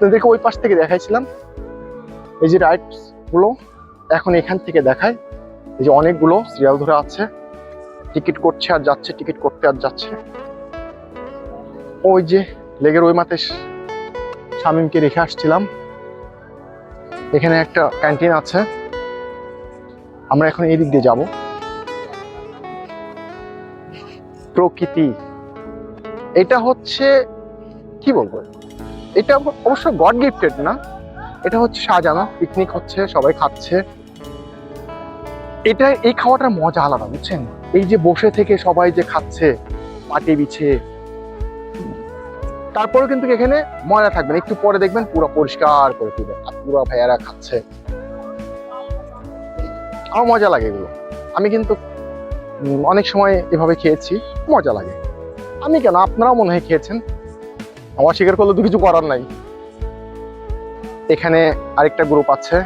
আপনাদেরকে ওই পাশ থেকে দেখাইছিলাম। এই যে রাইডসগুলো, এখন এখান থেকে দেখায়। এই যে অনেকগুলো সিরিয়াল ধরে আছে। টিকিট করছে আর যাচ্ছে টিকিট করতে আর যাচ্ছে। ওই যে লেগের ওই মাথায় শামিমকে রেখে আসছিলাম। এখানে একটা ক্যান্টিন আছে। আমরা এখন এই দিক দিয়ে যাব। প্রকৃতি। এটা হচ্ছে, কি বলব? এটা অবশ্য গড গিফটেড না? এটা হচ্ছে সাজানো পিকনিক হচ্ছে, সবাই খাচ্ছে। এটা, এই খাওয়াটার মজা আলাদা, বুঝছেন? এই যে বসে থেকে সবাই যে খাচ্ছে মাটি বিছে। তারপরে কিন্তু এখানে ময়লা থাকবেন একটু পরে দেখবেন পুরো পরিষ্কার করে দিবে। আর পুরো ভাইয়ারা খাচ্ছে। আমার মজা লাগে এগুলো। আমি কিন্তু অনেক সময় এভাবে খেয়েছি, মজা লাগে। আমি কেন? আপনারাও মনে হয় খেয়েছেন। আমার স্বীকার করলে তো কিছু করার নাই। এখানে আরেকটা গ্রুপ আছে।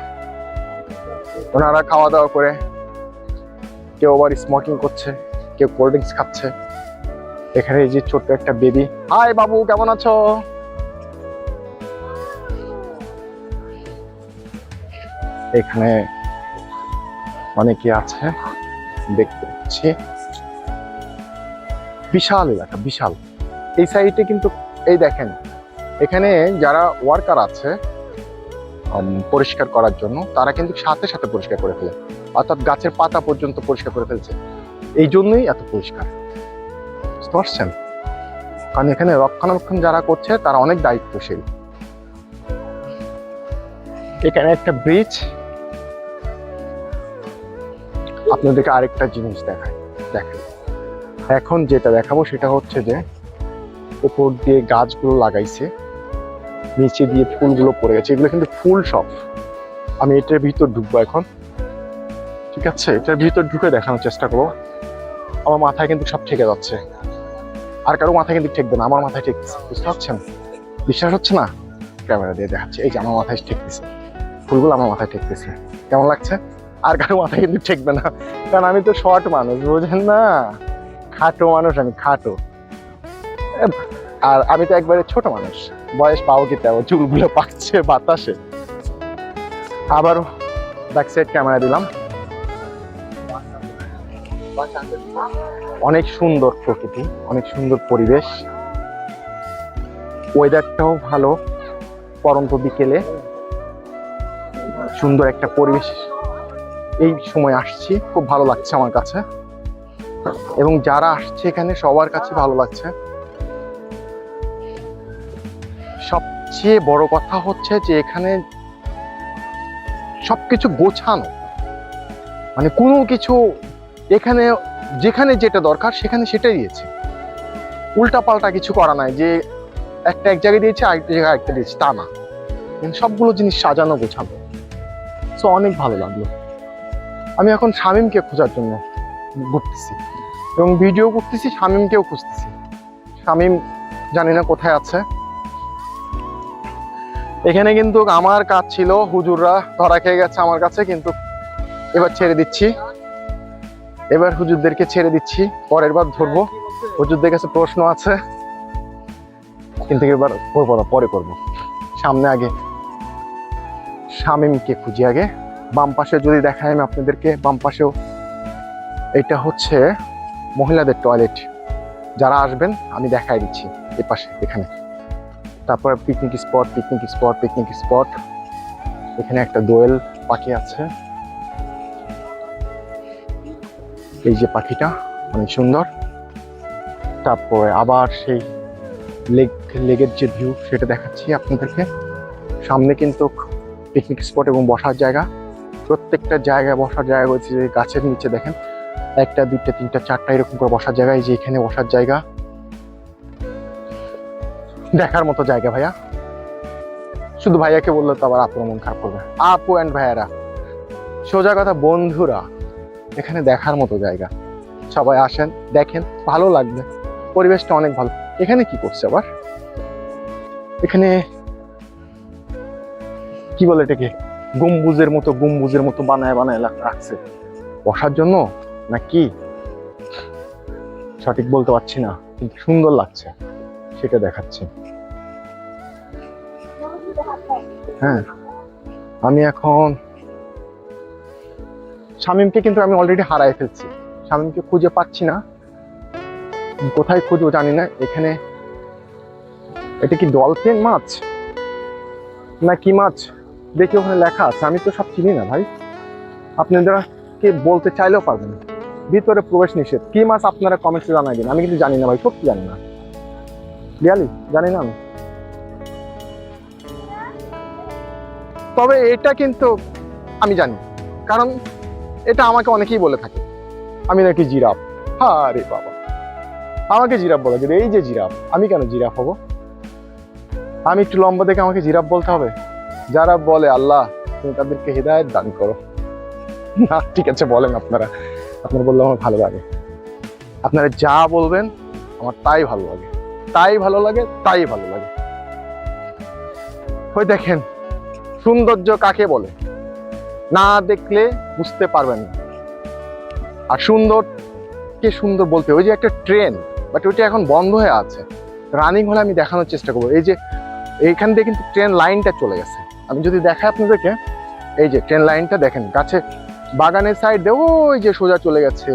ওনারা খাওয়া দাওয়া করে, কেউ আবার স্মোকিং করছে, কেউ কোল্ড ড্রিঙ্কস খাচ্ছে। এখানে এই যে ছোট্ট একটা বেবি হাই বাবু, কেমন আছো? এখানে অনেকে আছে, দেখতে পাচ্ছি। বিশাল এলাকা, বিশাল। এই সাইডে কিন্তু এই দেখেন, এখানে যারা ওয়ার্কার আছে পরিষ্কার করার জন্য, তারা কিন্তু সাথে সাথে পরিষ্কার করে ফেলে। অর্থাৎ গাছের পাতা পর্যন্ত পরিষ্কার করে ফেলছে। এই জন্যই এত পরিষ্কার। পারছেন? কারণ এখানে রক্ষণাবেক্ষণ যারা করছে, তারা অনেক দায়িত্বশীল। এখানে একটা ব্রিজ আপনাদেরকে আরেকটা জিনিস দেখায় দেখেন। এখন যেটা দেখাবো, সেটা হচ্ছে যে উপর দিয়ে গাছগুলো লাগাইছে, নিচে দিয়ে ফুলগুলো পড়ে গেছে। এগুলো কিন্তু ফুল সব। আমি এটার ভিতর ঢুকবো এখন। ঠিক আছে? এটার ভিতর ঢুকে দেখানোর চেষ্টা করব। আমার মাথায় কিন্তু সব ঠেকে যাচ্ছে। আর কারও মাথায় কিন্তু ঠেকবে না, আমার মাথায় ঠেকছে বুঝতে পারছেন? বিশ্বাস হচ্ছে না? ক্যামেরা দিয়ে দেখাচ্ছে। এই যে আমার মাথায় ঠেকতেছে। ফুলগুলো আমার মাথায় ঠেকতেছে। কেমন লাগছে? আর কারও মাথায় কিন্তু ঠেকবে না। কারণ আমি তো শর্ট মানুষ, বুঝেন না? খাটো মানুষ, আমি খাটো। আর আমি তো একবারে ছোট মানুষ। বয়স পাও কি তেও চুলগুলো পাচ্ছে বাতাসে। আবারও ব্যাক সাইড ক্যামেরা দিলাম। অনেক সুন্দর প্রকৃতি, অনেক সুন্দর পরিবেশ। ওয়েদারটাও ভালো, পরন্ত বিকেলে। সুন্দর একটা পরিবেশ। এই সময় আসছি, খুব ভালো লাগছে আমার কাছে। এবং যারা আসছে এখানে, সবার কাছে ভালো লাগছে। সবচেয়ে বড় কথা হচ্ছে যে এখানে সবকিছু গোছানো। মানে কোনো কিছু এখানে, যেখানে যেটা দরকার সেখানে সেটাই দিয়েছে। উল্টা পাল্টা কিছু করা নাই যে একটা এক জায়গায় দিয়েছে, আরেকটা জায়গায় আরেকটা দিয়েছে, তা না। সবগুলো জিনিস সাজানো, গোছানো। সো অনেক ভালো লাগল। আমি এখন শামিমকে খোঁজার জন্য ঘুরতেছি। এবং ভিডিও করতেছি, শামিমকেও খুঁজতেছি। শামিম জানি না কোথায় আছে। এখানে কিন্তু আমার কাজ ছিল, হুজুররা ধরা খেয়ে গেছে আমার কাছে, কিন্তু এবার ছেড়ে দিচ্ছি। এবার হুজুরদেরকে ছেড়ে দিচ্ছি, পরের বার ধরবো। হুজুরদের কাছে প্রশ্ন আছে, কিন্তু এবার করব না, পরে করব। সামনে আগে। শামিমকে খুঁজি আগে। বাম পাশে যদি দেখাই আমি আপনাদেরকে, বাম পাশেও। এটা হচ্ছে মহিলাদের টয়লেট যারা আসবেন, আমি দেখাই দিচ্ছি এ পাশে এখানে। তারপর picnic spot picnic spot picnic spot এখানে একটা দোয়েল পাখি আছে। এই যে পাখিটা, অনেক সুন্দর। তারপরে আবার সেই লেক লেগের যে ভিউ সেটা দেখাচ্ছি আপনাদেরকে। সামনে কিন্তু পিকনিক স্পট এবং বসার জায়গা। প্রত্যেকটা জায়গায় বসার জায়গা রয়েছে গাছের নিচে দেখেন। একটা, দুইটা, তিনটা, চারটা এরকম করে বসার জায়গা। এই যে এখানে বসার জায়গা। দেখার মতো জায়গা, ভাইয়া। শুধু ভাইয়াকে বললে তো আবার আপুর মন খারাপ করবে। আপু অ্যান্ড ভাইয়ারা, সোজা কথা, বন্ধুরা, এখানে দেখার মতো জায়গা। সবাই আসেন, দেখেন, ভালো লাগবে। পরিবেশটা অনেক ভালো। এখানে কি করছে আবার? এখানে কি বলে এটাকে? গম্বুজের মতো গম্বুজের মতো বানায় বানায় রাখছে। বসার জন্য? না কি সঠিক বলতে পারছি না, কিন্তু সুন্দর লাগছে। সেটা দেখাচ্ছি। হ্যাঁ আমি এখন শামিমকে কিন্তু আমি অলরেডি হারাই ফেলছি। শামিমকে খুঁজে পাচ্ছি না। কোথায় খুঁজবো জানি না। এখানে এটা কি ডলফিন মাছ? না কি মাছ? দেখি ওখানে লেখা আছে। আমি তো সব চিনি না ভাই। আপনারা কে বলতে চাইলেও পারবেন ভিতরে প্রবেশ নিষেধ। কি মাছ আপনারা কমেন্টে জানাই দিন আমি কিন্তু জানি না ভাই, সত্যি জানি না। রিয়ালি জানি না আমি। তবে এটা কিন্তু আমি জানি, কারণ এটা আমাকে অনেকেই বলে থাকে। আমি নাকি জিরাফ। আরে বাবা। আমাকে জিরাফ বলে কিন্তু এই যে জিরাফ, আমি কেন জিরাফ হব? আমি একটু লম্বা দেখে আমাকে জিরাফ বলতে হবে? যারা বলে, আল্লাহ, তুমি তাদেরকে হৃদায়ত দান করো। না, ঠিক আছে, বলেন আপনারা। আপনারা বললে আমার ভালো লাগে। আপনারা যা বলবেন, আমার তাই ভালো লাগে। তাই ভালো লাগে, তাই ভালো লাগে। ওই দেখেন, সৌন্দর্য কাকে বলে? না দেখলে বুঝতে পারবেন না। আর সুন্দর, কে সুন্দর বলতে, ওই যে একটা ট্রেন বাট ওইটা এখন বন্ধ হয়ে আছে। রানিং হলে আমি দেখানোর চেষ্টা করব। এই যে, এইখান দিয়ে কিন্তু ট্রেন লাইনটা চলে গেছে। আমি যদি দেখাই আপনাদেরকে, এই যে ট্রেন লাইনটা দেখেন, গাছে বাগানের সাইড ওই যে সোজা চলে গেছে।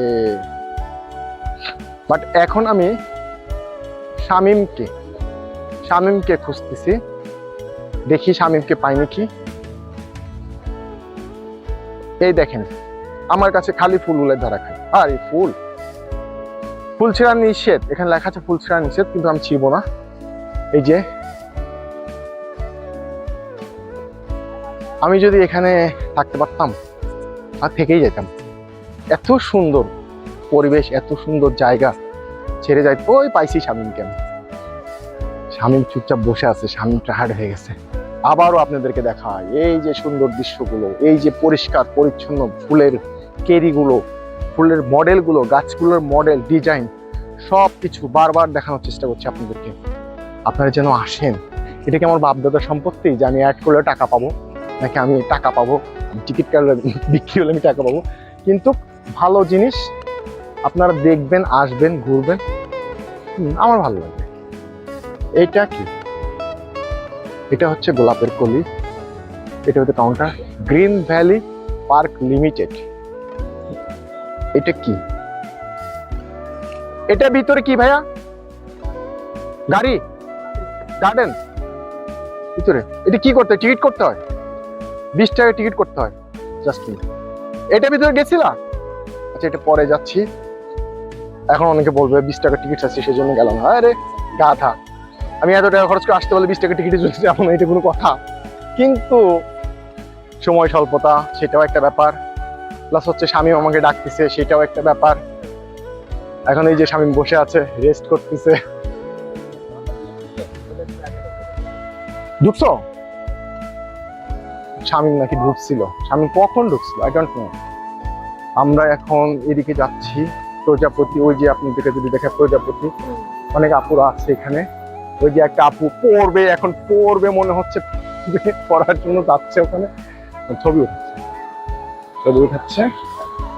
বাট এখন আমি শামিমকে শামিমকে খুঁজতেছি। দেখি শামিমকে পাই নাকি এই দেখেন, আমার কাছে খালি ফুল উলের ধারা খায় আর এই ফুল। ফুল ছেঁড়া নিষেধ। এখানে লেখা আছে ফুল ছেঁড়া নিষেধ, কিন্তু আমি ছিড়বো না। এই যে, আমি যদি এখানে থাকতে পারতাম, আর থেকেই যেতাম। এত সুন্দর পরিবেশ, এত সুন্দর জায়গা। ছেড়ে যাই। ওই পাইছি স্বামীকে আমি। স্বামী চুপচাপ বসে আছে স্বামী টাহার্ড হয়ে গেছে। আবারও আপনাদেরকে দেখায় এই যে সুন্দর দৃশ্যগুলো, এই যে পরিষ্কার, পরিচ্ছন্ন ফুলের কেরিগুলো, ফুলের মডেলগুলো, গাছগুলোর মডেল, ডিজাইন সব কিছু বারবার দেখানোর চেষ্টা করছি আপনাদেরকে। আপনারা যেন আসেন। এটা কি আমার বাপদাদার সম্পত্তি যে আমি অ্যাড করলে টাকা পাবো? নাকি আমি টাকা পাবো? টিকিট কাটলে বিক্রি হলে আমি টাকা পাবো? কিন্তু ভালো জিনিস আপনারা দেখবেন, আসবেন, ঘুরবেন। আমার ভালো লাগবে। এটা কি? এটা হচ্ছে গোলাপের কলি। এটা হচ্ছে counter. Green valley park limited. এটা কি? এটা ভিতরে কি ভাইয়া? গাড়ি? গার্ডেন? ভিতরে। এটা কি করতে হয়? টিকিট করতে হয়? বিশ টাকা টিকিট করতে হয়। জাস্ট এটা ভিতরে গেছিলা? আচ্ছা এটা পরে যাচ্ছি। এখন অনেকে বলবে, বিশ টাকা টিকিট আছে সেই জন্য গেলাম না। আরে, গাধা। আমি এত টাকা খরচ করে আসতে পারলে বিশ টাকা টিকিটে চলে যাব না, এটা কোনো কথা। কিন্তু সময় স্বল্পতা, সেটাও একটা ব্যাপার। প্লাস হচ্ছে স্বামী আমাকে ডাকতেছে, সেটাও একটা ব্যাপার। এখন এই যে স্বামী বসে আছে রেস্ট করতেছে। ঢুকছো? স্বামী নাকি ঢুকছিল? স্বামী কখন ঢুকছিল? আই ডোন্ট নো আমরা এখন এদিকে যাচ্ছি। প্রজাপতি ওই যে আপনি দেখে যদি দেখে প্রজাপতি অনেক আপুরা আছে এখানে। ওই যে একটা আপু পড়বে এখন পড়বে মনে হচ্ছে পড়ার জন্য যাচ্ছে ওখানে। ছবি উঠাচ্ছে। ছবি উঠাচ্ছে।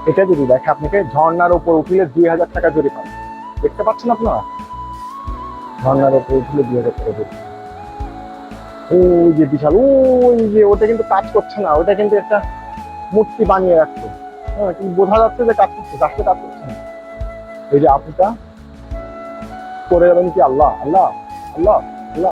এটা যদি দেখে আপনাকে ঝর্ণার উপর উঠলে দুই হাজার টাকা জরিমানা। দেখতে পাচ্ছেন আপনারা? ঝর্ণার উপর উঠলে দুই হাজার টাকা জরিমানা। ওই যে বিশাল ওই যে ওটা কিন্তু কাজ করছে না ওটা কিন্তু একটা মূর্তি বানিয়ে রাখতো হ্যাঁ কিন্তু বোঝা যাচ্ছে যে কাজ করছে আসলে কাজ করছে না। এই যে আপুটা করে যাবেন কি আল্লাহ? আল্লাহ? আল্লাহ?